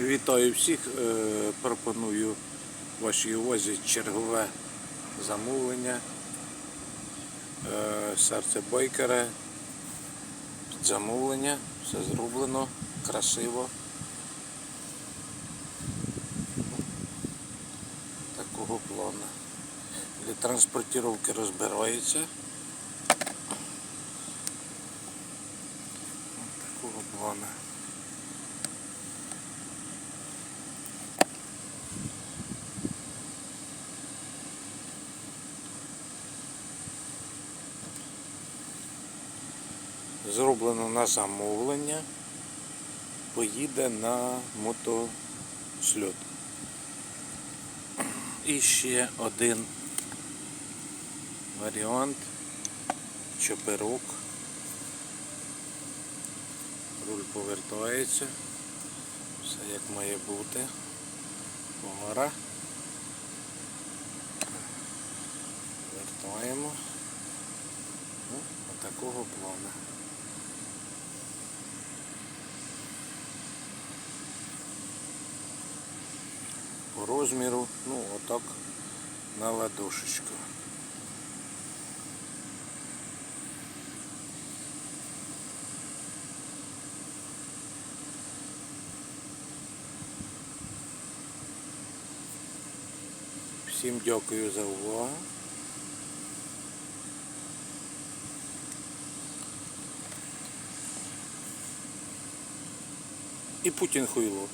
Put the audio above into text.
Вітаю всіх. Е, Пропоную вашій увазі чергове замовлення. Е, Серце байкера. Замовлення. Все зроблено красиво. Такого плану. Для транспортировки розбирається. Такого плану. Зроблено на замовлення. Поїде на мотосльот. І ще один варіант. Чоперок. Руль повертається. Все як має бути. Пора. Вертаємо. Ну, отакого плану. По розміру, ну отак на ладошечку. Всім дякую за увагу. І Путін хуйло.